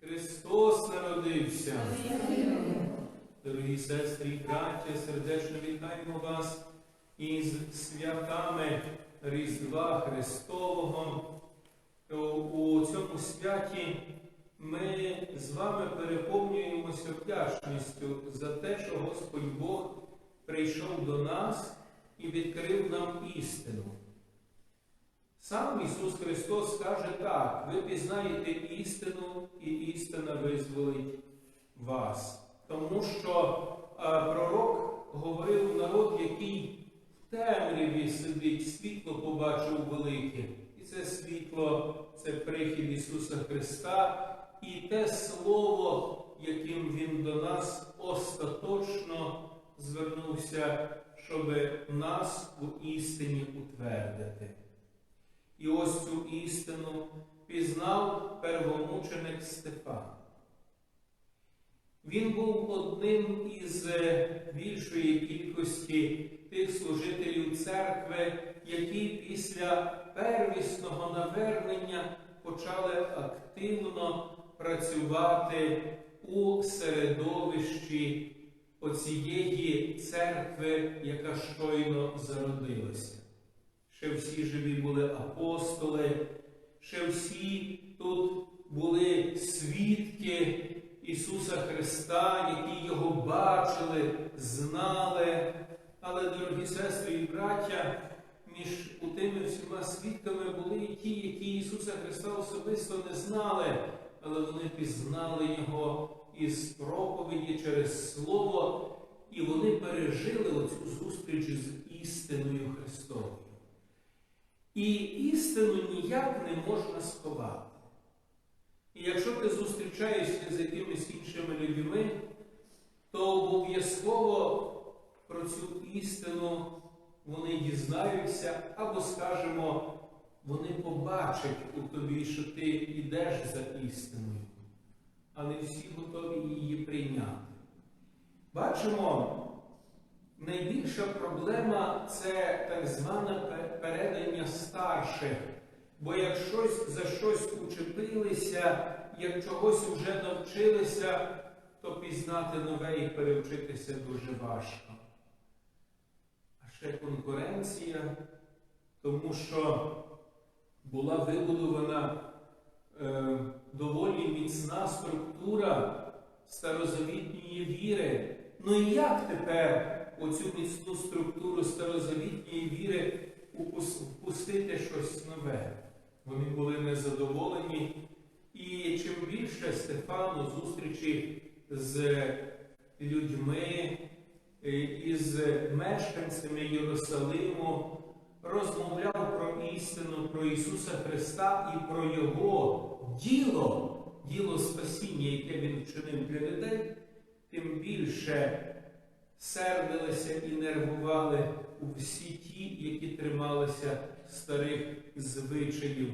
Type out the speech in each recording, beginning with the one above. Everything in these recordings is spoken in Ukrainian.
Христос народився. Дорогі сестри і браття, сердечно вітаємо вас із святами Різдва Христового. У цьому святі ми з вами переповнюємося вдячністю за те, що Господь Бог прийшов до нас і відкрив нам істину. Сам Ісус Христос каже так, ви пізнаєте істину, і істина визволить вас. Тому що а, пророк говорив народ, який в темряві сидить, світло побачив велике. І це світло це прихід Ісуса Христа і те Слово, яким Він до нас остаточно звернувся, щоб нас у істині утвердити. І ось цю істину пізнав первомученик Стефан. Він був одним із е, більшої кількості тих служителів церкви, які після первісного навернення почали активно працювати у середовищі оцієї церкви, яка щойно зародилася. Ще всі живі були апостоли, ще всі тут були свідки Ісуса Христа, які Його бачили, знали. Але, дорогі сестри і браття, між тими всіма свідками були і ті, які Ісуса Христа особисто не знали, але вони пізнали Його із проповіді через Слово, і вони пережили оцю зустріч з істиною Христовою. І істину ніяк не можна сховати. І якщо ти зустрічаєшся з якимись іншими людьми, то обов'язково про цю істину вони дізнаються, або, скажімо, вони побачать у тобі, що ти йдеш за істиною, але всі готові її прийняти. Бачимо, найбільша проблема це так зване передання старших. Бо як щось за щось учепилися, як чогось вже навчилися, то пізнати нове і перевчитися дуже важко. А ще конкуренція, тому що була вибудована е, доволі міцна структура старозавітньої віри. Ну і як тепер оцю міцну структуру старозавітньої віри впустити щось нове? Вони були незадоволені. І чим більше Стефану зустрічі з людьми, із мешканцями Єрусалиму, розмовляв про істину, про Ісуса Христа і про Його діло, діло спасіння, яке Він вчинив для людей, тим більше сердилися і нервували всі ті, які трималися старих звичаїв.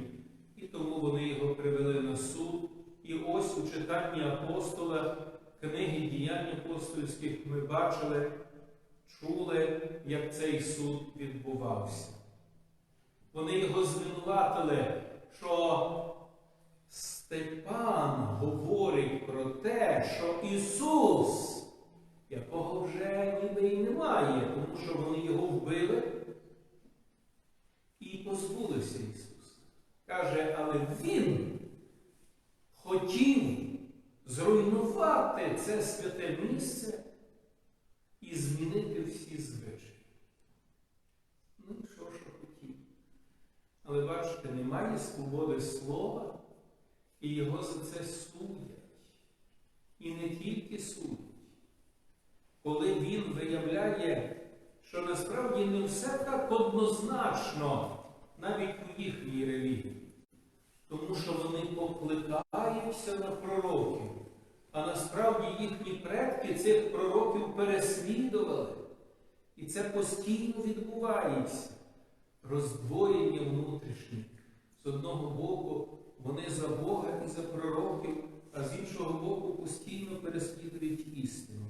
І тому вони його привели на суд. І ось у читанні апостола, книги діянь апостольських ми бачили, чули, як цей суд відбувався. Вони його звинуватили, що Степан говорить про те, що Ісус, якого вже ніби й немає, тому що вони його вбили і позбулися Ісуса. Каже, але Він хотів зруйнувати це святе місце і змінити всі звичаї. Ну, що що хотів. Але бачите, немає свободи слова, і його за це судять. І не тільки судять. Коли він виявляє, що насправді не все так однозначно навіть у їхній релігії. Тому що вони покликаються на пророків, а насправді їхні предки цих пророків переслідували. І це постійно відбувається. Роздвоєння внутрішнє. З одного боку, вони за Бога і за пророків, а з іншого боку, постійно переслідують істину.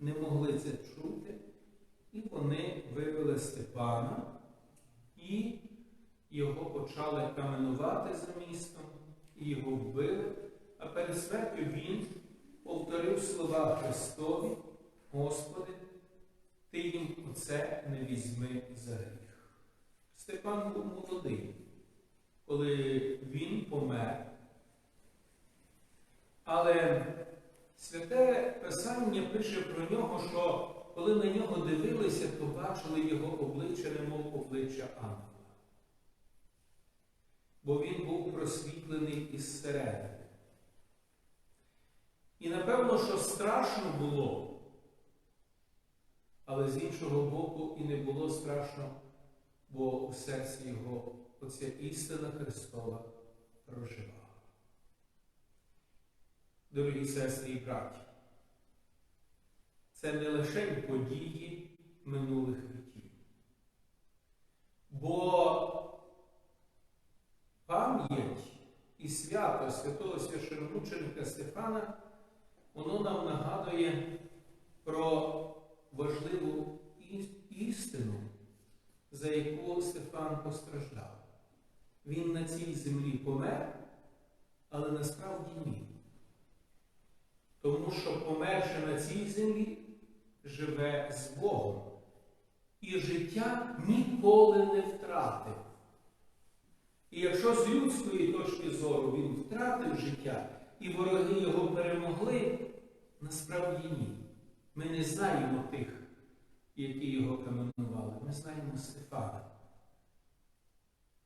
Не могли це чути, і вони вивели Степана і його почали каменувати за містом, і його вбили, а перед смертю він повторив слова Христові, Господи, Ти їм оце не візьми за гріх. Степан був молодий, коли він помер. Але святе Писання пише про нього, що коли на нього дивилися, то бачили його обличчя, немов обличчя ангела. Бо він був просвітлений із середини. І напевно, що страшно було, але з іншого боку і не було страшно, бо у серці його оця істина Христова проживала. Дорогі сестри і браті, це не лише події минулих віків. Бо пам'ять і свято святого священомученика Стефана, воно нам нагадує про важливу істину, за яку Стефан постраждав. Він на цій землі помер, але насправді ні. Тому що померши на цій землі, живе з Богом. І життя ніколи не втратив. І якщо з людської точки зору він втратив життя, і вороги його перемогли, насправді ні. Ми не знаємо тих, які його каменували. Ми знаємо Стефана.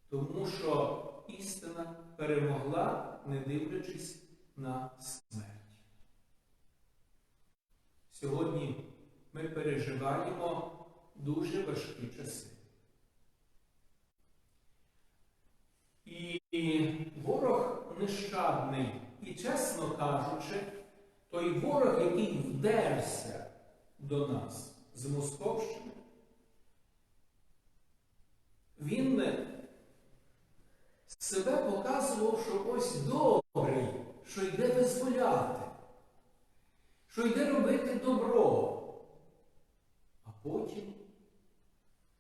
Тому що істина перемогла, не дивлячись на смерть. Сьогодні ми переживаємо дуже важкі часи. І ворог нещадний, і, чесно кажучи, той ворог, який вдерся до нас з Московщини, він себе показував, що ось добрий, що йде визволяти що йде робити добро. А потім,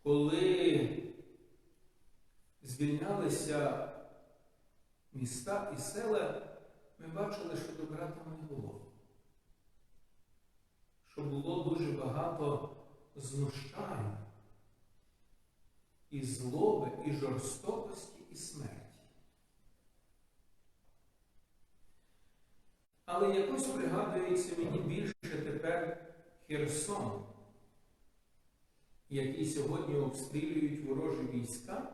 коли звільнялися міста і села, ми бачили, що добра там не було. Що було дуже багато знущань, і злоби, і жорстокості, і смерті. Але якось пригадується мені більше тепер Херсон, який сьогодні обстрілюють ворожі війська.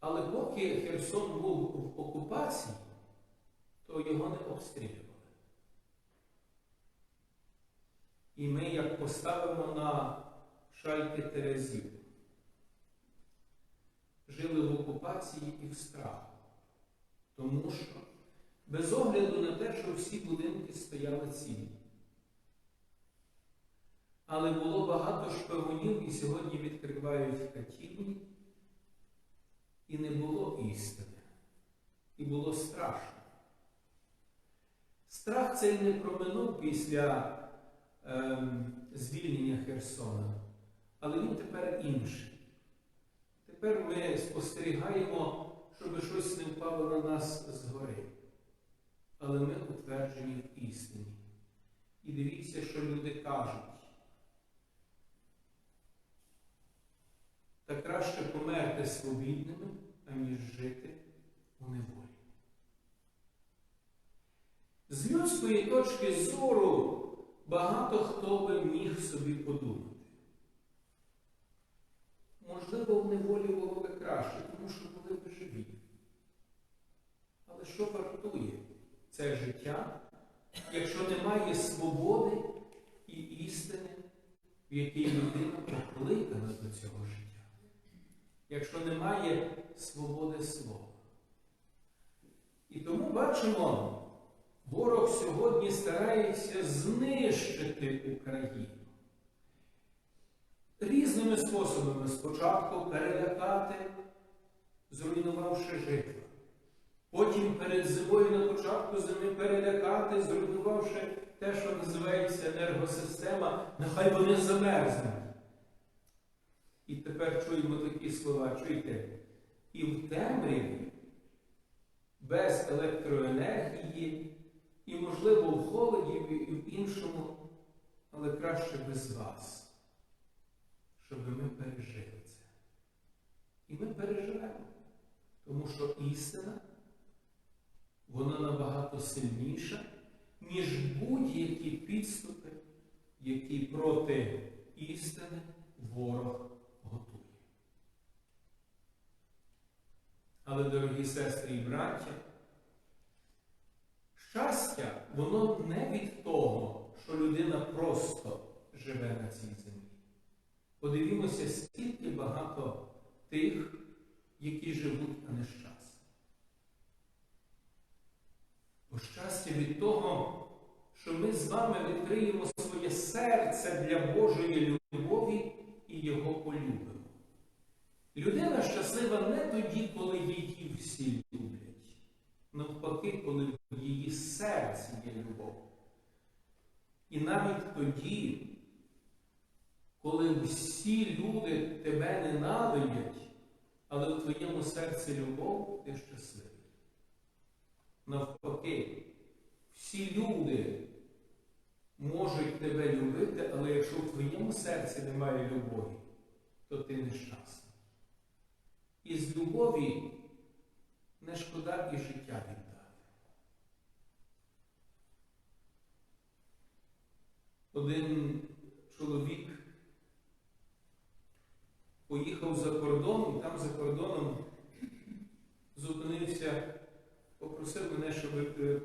Але поки Херсон був в окупації, то його не обстрілювали. І ми як поставимо на шальки Терезів, жили в окупації і в страху. Тому що, без огляду на те, що всі будинки стояли цілі. Але було багато шпигунів і сьогодні відкривають хатівні, і не було істини. І було страшно. Страх цей не проминув після ем, звільнення Херсона, але він тепер інший. Тепер ми спостерігаємо щоб щось не впало на нас згори. Але ми утверджені в істині. І дивіться, що люди кажуть. Та краще померти свобідними, аніж жити у неволі. З людської точки зору багато хто би міг собі подумати. Можливо, в неволі було би краще, тому що були б живі. Але що вартує це життя, якщо немає свободи і істини, в якій людина покликана до цього життя? Якщо немає свободи слова? І тому бачимо, ворог сьогодні старається знищити Україну різними способами спочатку перелякати, зруйнувавши житло. Потім перед зимою на початку зими перелякати, зруйнувавши те, що називається енергосистема, нехай вони замерзнуть. І тепер чуємо такі слова, чуйте, і в темряві без електроенергії, і, можливо, в холоді і в іншому, але краще без вас, щоб ми пережили це. І ми переживемо, тому що істина, вона набагато сильніша, ніж будь-які підступи, які проти істини ворог готує. Але, дорогі сестри і браття, щастя, воно не від того, що людина просто живе на цій землі. Подивімося, скільки багато тих, які живуть, а нещасні. Бо щастя від того, що ми з вами відкриємо своє серце для Божої любові і Його полюбимо. Людина щаслива не тоді, коли її всі люблять. Навпаки, коли в її серці є любов. І навіть тоді, коли всі люди тебе ненавидять, але в твоєму серці любов, ти щасливий. Навпаки, всі люди можуть тебе любити, але якщо в твоєму серці немає любові, то ти нещасний. І з любові не шкода і життя віддати. Один чоловік поїхав за кордон і там за кордоном зупинився, попросив мене, щоб е, е,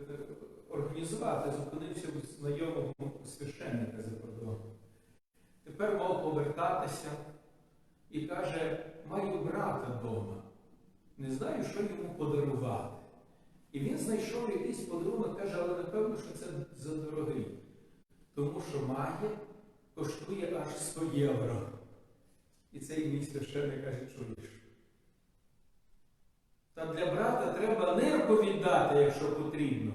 організувати, зупинився у знайомого священника за кордоном. Тепер мав повертатися і каже, маю брата вдома, не знаю, що йому подарувати. І він знайшов якийсь подарунок, каже, але напевно, що це задорогий. Тому що має, коштує аж 100 євро. І цей мій священник каже, чуєш. Та для брата треба нирку віддати, якщо потрібно.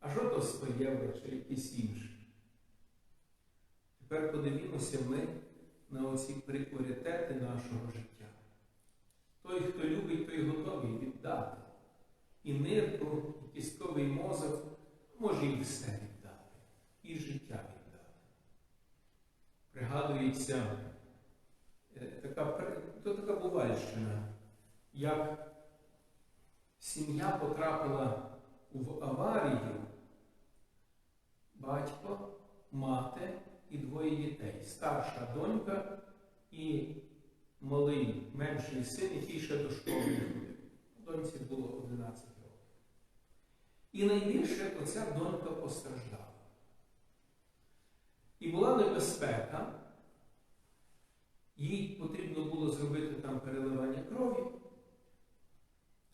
А що то 100 чи якісь інші? Тепер подивімося ми на оці пріоритети нашого життя. Той, хто любить, той готовий віддати. І нирку, і кістковий мозок може і все віддати, і життя віддати. Пригадується е, така, то така бувальщина, як сім'я потрапила в аварію, батько, мати і двоє дітей. Старша донька і малий менший син, який ще до школи не ходив. Доньці було 11 років. І найбільше оця донька постраждала. І була небезпека, їй потрібно було зробити там переливання крові,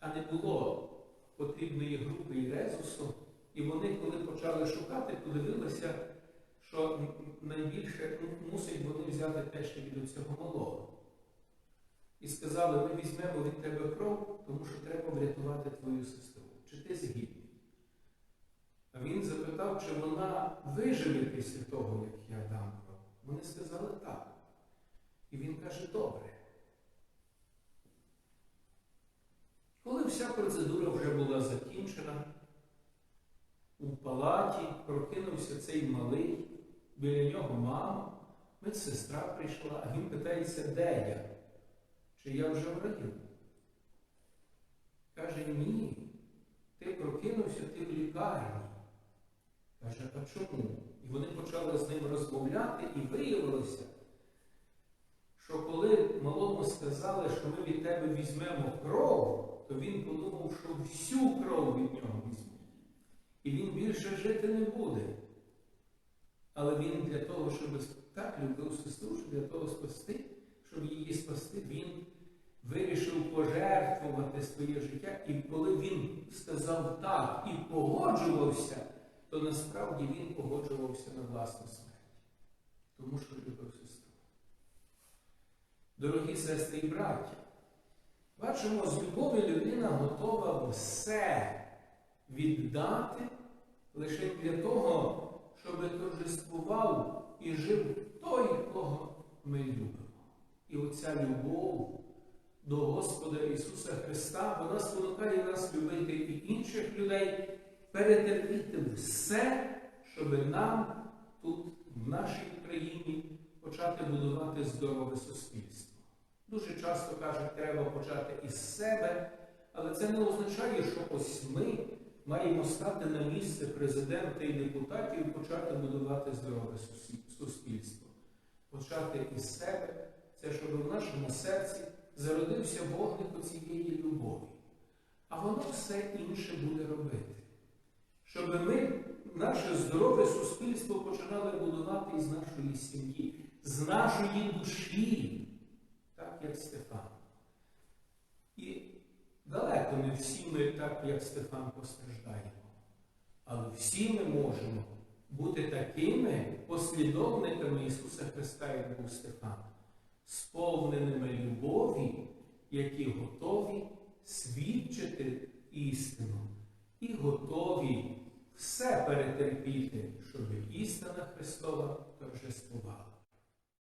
а не було потрібної групи і резусу. І вони, коли почали шукати, подивилися, що найбільше мусить вони взяти теж від цього малого. І сказали, ми візьмемо від тебе кров, тому що треба врятувати твою сестру. Чи ти згідний? А він запитав, чи вона виживе після того, як я дам кров. Вони сказали так. І він каже, добре. Коли вся процедура вже була закінчена, у палаті прокинувся цей малий, біля нього мама, медсестра прийшла, а він питається, де я? Чи я вже в раю? Каже, ні, ти прокинувся, ти в лікарні. Каже, а чому? І вони почали з ним розмовляти, і виявилося, що коли малому сказали, що ми від тебе візьмемо кров, то він подумав, що всю кров від нього візьмуть. І він більше жити не буде. Але він для того, щоб так любив сестру, що для того спасти, щоб її спасти, він вирішив пожертвувати своє життя. І коли він сказав так і погоджувався, то насправді він погоджувався на власну смерть. Тому що любив сестру. Дорогі сестри і браття, бачимо, з любові людина готова все віддати лише для того, щоб торжествував і жив той, кого ми любимо. І оця любов до Господа Ісуса Христа, вона спонукає нас любити і інших людей, перетерпіти все, щоб нам тут, в нашій Україні, почати будувати здорове суспільство. Дуже часто кажуть, треба почати із себе, але це не означає, що ось ми маємо стати на місце президента і депутатів і почати будувати здорове суспільство. Почати із себе, це щоб в нашому серці зародився вогник цієї любові. А воно все інше буде робити. Щоб ми наше здорове суспільство починали будувати із нашої сім'ї, з нашої душі, як Стефан. І далеко не всі ми так, як Стефан, постраждаємо. Але всі ми можемо бути такими послідовниками Ісуса Христа, як був Стефан, сповненими любові, які готові свідчити істину і готові все перетерпіти, щоб істина Христова торжествувала.